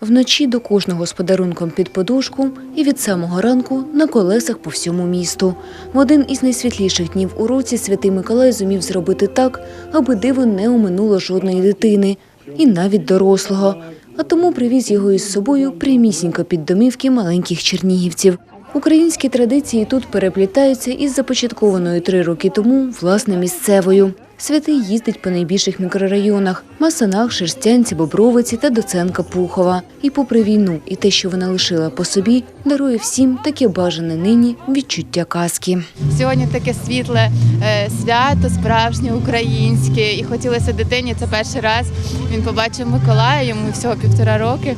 Вночі до кожного з подарунком під подушку і від самого ранку на колесах по всьому місту. В один із найсвітліших днів у році святий Миколай зумів зробити так, аби диво не оминуло жодної дитини, і навіть дорослого. А тому привіз його із собою прямісінько під домівки маленьких чернігівців. Українські традиції тут переплітаються із започаткованою три роки тому власне місцевою. Святий їздить по найбільших мікрорайонах – Масанах, Шерстянці, Бобровиці та Доценка Пухова. І попри війну і те, що вона лишила по собі, дарує всім таке бажане нині відчуття казки. Сьогодні таке світле е, свято, справжнє українське. І хотілося дитині це перший раз. Він побачив Миколая, йому всього півтора роки.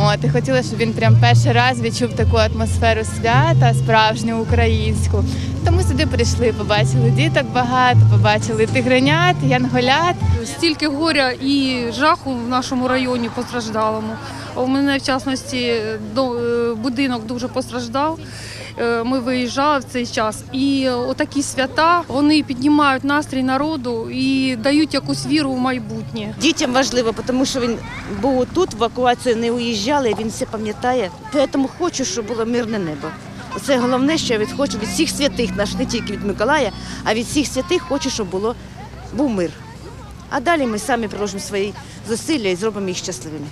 От і хотілося, щоб він прям перший раз відчув таку атмосферу свята, справжню українську. Тому сюди прийшли, побачили діток багато, побачили тигренят, янголят. стільки горя і жаху в нашому районі постраждалому. У мене, в частності, е, будинок дуже постраждав. Е, Ми виїжджали в цей час, і отакі свята вони піднімають настрій народу і дають якусь віру в майбутнє. Дітям важливо, тому що він був тут, в евакуацію не уїжджали, він все пам'ятає. Тому хочу, щоб було мирне небо. Це головне, що я від хочу від всіх святих наших, не тільки від Миколая, а від всіх святих хочу, щоб було, був мир. А далі ми самі приложимо свої зусилля і зробимо їх щасливими.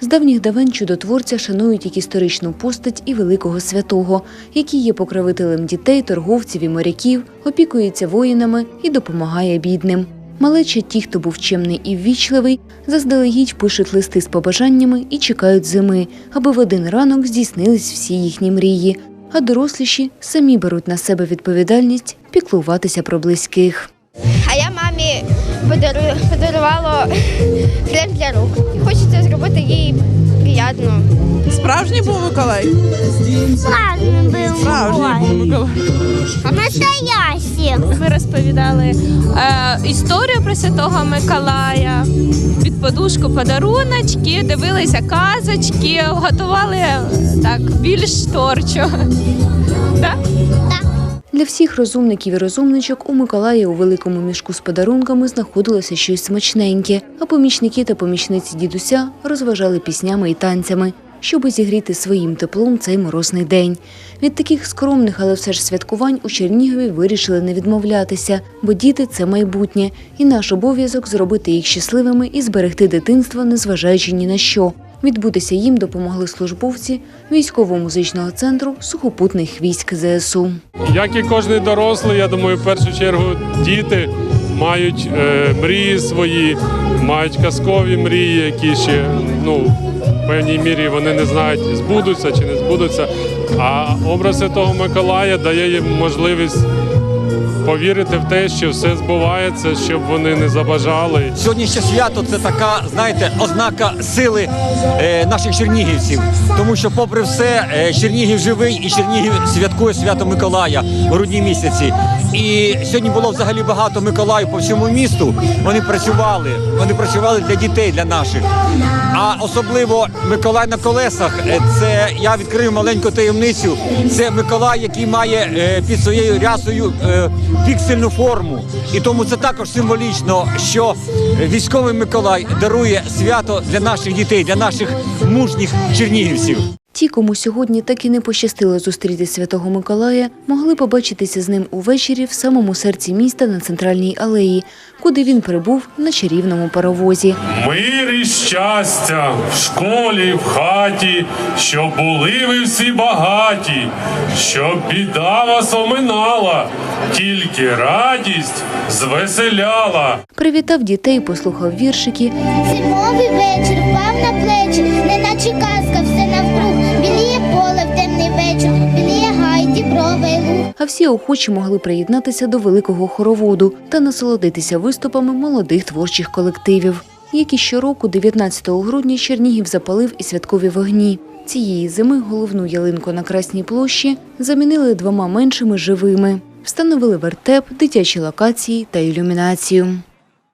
З давніх давен чудотворця шанують як історичну постать і великого святого, який є покровителем дітей, торговців і моряків, опікується воїнами і допомагає бідним. Малечі, ті, хто був чемний і ввічливий, заздалегідь пишуть листи з побажаннями і чекають зими, аби в один ранок здійснились всі їхні мрії. А доросліші самі беруть на себе відповідальність піклуватися про близьких. А я мамі подарувала крем для рук. Хочеться зробити їй приємно. Справжній був Миколай? Справжній був Справжній був Миколай. Настоящий. Ми розповідали е, історію про Святого Миколая, подушку подаруночки, дивилися казочки, готували е, так більш торчо. Так? Для всіх розумників і розумничок у Миколаї у великому мішку з подарунками знаходилося щось смачненьке, а помічники та помічниці дідуся розважали піснями і танцями, щоби зігріти своїм теплом цей морозний день. Від таких скромних, але все ж святкувань у Чернігові вирішили не відмовлятися, бо діти це майбутнє, і наш обов'язок зробити їх щасливими і зберегти дитинство, незважаючи ні на що. Відбутися їм допомогли службовці військово-музичного центру сухопутних військ ЗСУ. Як і кожен дорослий, я думаю, в першу чергу діти мають е, мрії свої, мають казкові мрії, які ще ну, певній мірі вони не знають, збудуться чи не збудуться. А образ Святого Миколая дає їм можливість повірити в те, що все збувається, щоб вони не забажали. Сьогоднішнє свято це така, знаєте, ознака сили е, наших чернігівців. Тому що, попри все, е, Чернігів живий і Чернігів святкує свято Миколая в грудні місяці. І сьогодні було взагалі багато Миколаїв по всьому місту. Вони працювали, вони працювали для дітей, для наших. А особливо Миколай на колесах. е, Це я відкрию маленьку таємницю. Це Миколай, який має е, під своєю рясою е, піксельну форму. І тому це також символічно, що військовий Миколай дарує свято для наших дітей, для наших мужніх чернігівців. Ті, кому сьогодні так і не пощастило зустріти святого Миколая, могли побачитися з ним увечері в самому серці міста на центральній алеї, куди він прибув на чарівному паровозі. Мир і щастя в школі, в хаті, щоб були ви всі багаті, щоб біда вас оминала, тільки радість звеселяла. Привітав дітей, послухав віршики Зимовий вечір впав на плечі, всі охочі могли приєднатися до великого хороводу та насолодитися виступами молодих творчих колективів, як і щороку, 19 грудня, Чернігів запалив і святкові вогні. Цієї зими головну ялинку на Красній площі замінили двома меншими живими, встановили вертеп, дитячі локації та ілюмінацію.